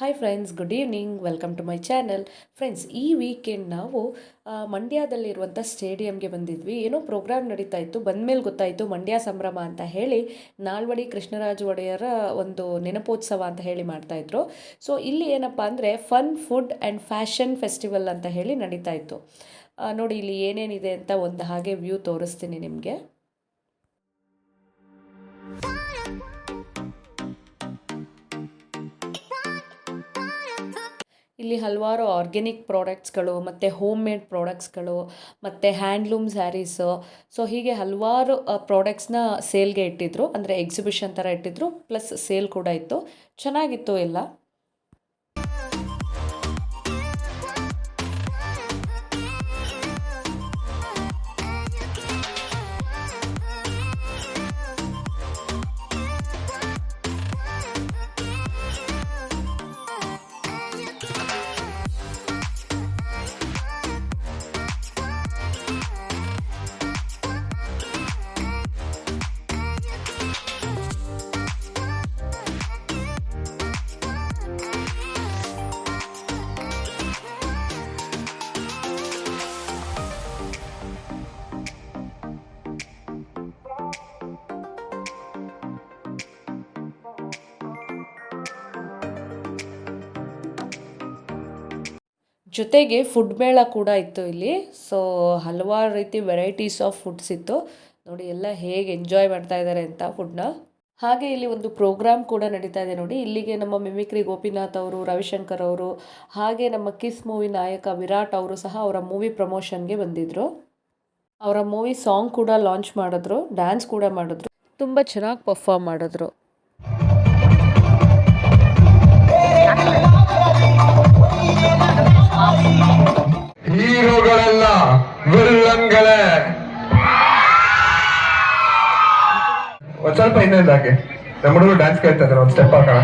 Hi friends good evening welcome to my channel friends ಈ weekend ನಾವು ಮಂಡ್ಯದಲ್ಲಿರುವಂಥ ಸ್ಟೇಡಿಯಂಗೆ ಬಂದಿದ್ವಿ. ಏನೋ ಪ್ರೋಗ್ರಾಮ್ ನಡೀತಾ ಇತ್ತು. ಬಂದಮೇಲೆ ಗೊತ್ತಾಯಿತು, ಮಂಡ್ಯ ಸಂಭ್ರಮ ಅಂತ ಹೇಳಿ ನಾಲ್ವಡಿ ಕೃಷ್ಣರಾಜ ಒಡೆಯರ ಒಂದು ನೆನಪೋತ್ಸವ ಅಂತ ಹೇಳಿ ಮಾಡ್ತಾಯಿದ್ರು ಸೊ ಇಲ್ಲಿ ಏನಪ್ಪ ಅಂದರೆ fun food and fashion festival ಅಂತ ಹೇಳಿ ನಡೀತಾ ಇತ್ತು. ನೋಡಿ, ಇಲ್ಲಿ ಏನೇನಿದೆ ಅಂತ ಒಂದು ಹಾಗೆ ವ್ಯೂ ತೋರಿಸ್ತೀನಿ ನಿಮಗೆ. ಇಲ್ಲಿ ಹಲವಾರು ಆರ್ಗ್ಯಾನಿಕ್ ಪ್ರಾಡಕ್ಟ್ಸ್ಗಳು ಮತ್ತು ಹೋಮ್ ಮೇಡ್ ಪ್ರಾಡಕ್ಟ್ಸ್ಗಳು ಮತ್ತು ಹ್ಯಾಂಡ್ಲೂಮ್ ಸ್ಯಾರೀಸು ಸೊ ಹೀಗೆ ಹಲವಾರು ಪ್ರಾಡಕ್ಟ್ಸ್ನ ಸೇಲ್ಗೆ ಇಟ್ಟಿದ್ರು, ಅಂದರೆ ಎಕ್ಸಿಬಿಷನ್ ಥರ ಇಟ್ಟಿದ್ರು ಪ್ಲಸ್ ಸೇಲ್ ಕೂಡ ಇತ್ತು. ಚೆನ್ನಾಗಿತ್ತು ಎಲ್ಲ. ಜೊತೆಗೆ ಫುಡ್ ಮೇಳ ಕೂಡ ಇತ್ತು ಇಲ್ಲಿ. ಸೊ ಹಲವಾರು ರೀತಿ ವೆರೈಟೀಸ್ ಆಫ್ ಫುಡ್ಸ್ ಇತ್ತು. ನೋಡಿ, ಎಲ್ಲ ಹೇಗೆ ಎಂಜಾಯ್ ಮಾಡ್ತಾ ಇದ್ದಾರೆ ಅಂತ ಫುಡ್ನ ಹಾಗೆ ಇಲ್ಲಿ ಒಂದು ಪ್ರೋಗ್ರಾಮ್ ಕೂಡ ನಡೀತಾ ಇದೆ ನೋಡಿ. ಇಲ್ಲಿಗೆ ನಮ್ಮ ಮಿಮಿಕ್ರಿ ಗೋಪಿನಾಥ್ ಅವರು, ರವಿಶಂಕರ್ ಅವರು, ಹಾಗೆ ನಮ್ಮ ಕಿಸ್ ಮೂವಿ ನಾಯಕ ವಿರಾಟ್ ಅವರು ಸಹ ಅವರ ಮೂವಿ ಪ್ರಮೋಷನ್ಗೆ ಬಂದಿದ್ದರು ಅವರ ಮೂವಿ ಸಾಂಗ್ ಕೂಡ ಲಾಂಚ್ ಮಾಡಿದ್ರು ಡ್ಯಾನ್ಸ್ ಕೂಡ ಮಾಡಿದ್ರು. ತುಂಬ ಚೆನ್ನಾಗಿ ಪರ್ಫಾರ್ಮ್ ಮಾಡಿದ್ರು. ವಿಲ್ಲನ್ಗಳೇ ಒಂದ್ ಸ್ವಲ್ಪ ಇನ್ನೊಂದು ಹಾಗೆ. ನಮ್ಮ ಹುಡುಗರು ಡ್ಯಾನ್ಸ್ ಕೇಳ್ತಾ ಇದಾರೆ ಒಂದ್ ಸ್ಟೆಪ್ ಹಾಕೋಣ.